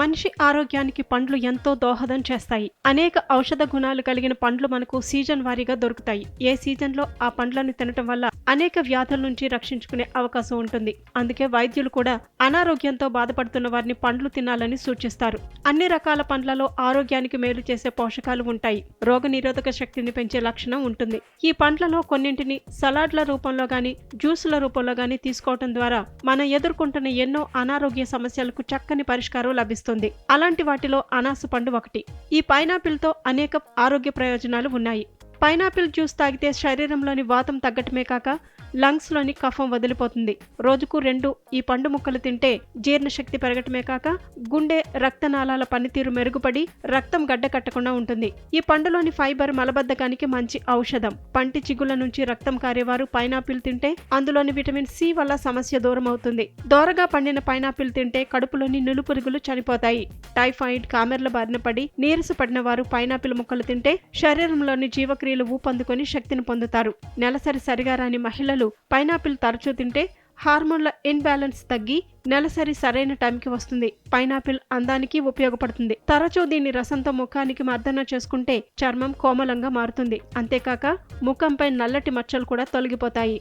మనిషి ఆరోగ్యానికి పండ్లు ఎంతో దోహదం చేస్తాయి. అనేక ఔషధ గుణాలు కలిగిన పండ్లు మనకు సీజన్ వారీగా దొరుకుతాయి. ఏ సీజన్లో ఆ పండ్లను తినటం వల్ల అనేక వ్యాధుల నుంచి రక్షించుకునే అవకాశం ఉంటుంది. అందుకే వైద్యులు కూడా అనారోగ్యంతో బాధపడుతున్న వారిని పండ్లు తినాలని సూచిస్తారు. అన్ని రకాల పండ్లలో ఆరోగ్యానికి మేలు చేసే పోషకాలు ఉంటాయి. రోగ నిరోధక శక్తిని పెంచే లక్షణం ఉంటుంది. ఈ పండ్లలో కొన్నింటిని సలాడ్ల రూపంలో గాని జ్యూసుల రూపంలో గాని తీసుకోవటం ద్వారా మనం ఎదుర్కొంటున్న ఎన్నో అనారోగ్య సమస్యలకు చక్కని పరిష్కారం లభిస్తుంది. అలాంటి వాటిలో అనాస పండు ఒకటి. ఈ పైనాపిల్తో అనేక ఆరోగ్య ప్రయోజనాలు ఉన్నాయి. పైనాపిల్ జ్యూస్ తాగితే శరీరంలోని వాతం తగ్గటమే కాక లంగ్స్లోని కఫం వదిలిపోతుంది. రోజుకు రెండు ఈ పండు ముక్కలు తింటే జీర్ణశక్తి పెరగటమే కాక గుండె రక్తనాళాల పనితీరు మెరుగుపడి రక్తం గడ్డ కట్టకుండా ఉంటుంది. ఈ పండులోని ఫైబర్ మలబద్ధకానికి మంచి ఔషధం. పంటి చిగుల నుంచి రక్తం కారేవారు పైనాపిల్ తింటే అందులోని విటమిన్ సి వల్ల సమస్య దూరం అవుతుంది దోరగా పండిన పైనాపిల్ తింటే కడుపులోని నులుపురుగులు చనిపోతాయి. టైఫాయిడ్ కామెర్ల బారిన పడి నీరస పడిన వారు పైనాపిల్ ముక్కలు తింటే శరీరంలోని జీవక్రియలు ఊపందుకొని శక్తిని పొందుతారు. నెలసరి సరిగా రాని మహిళలు పైనాపిల్ తరచూ తింటే హార్మోన్ల ఇన్బ్యాలెన్స్ తగ్గి నెలసరి సరైన టైంకి వస్తుంది. పైనాపిల్ అందానికి ఉపయోగపడుతుంది. తరచూ దీన్ని రసంతో ముఖానికి మర్దన చేసుకుంటే చర్మం కోమలంగా మారుతుంది. అంతేకాక ముఖంపై నల్లటి మచ్చలు కూడా తొలగిపోతాయి.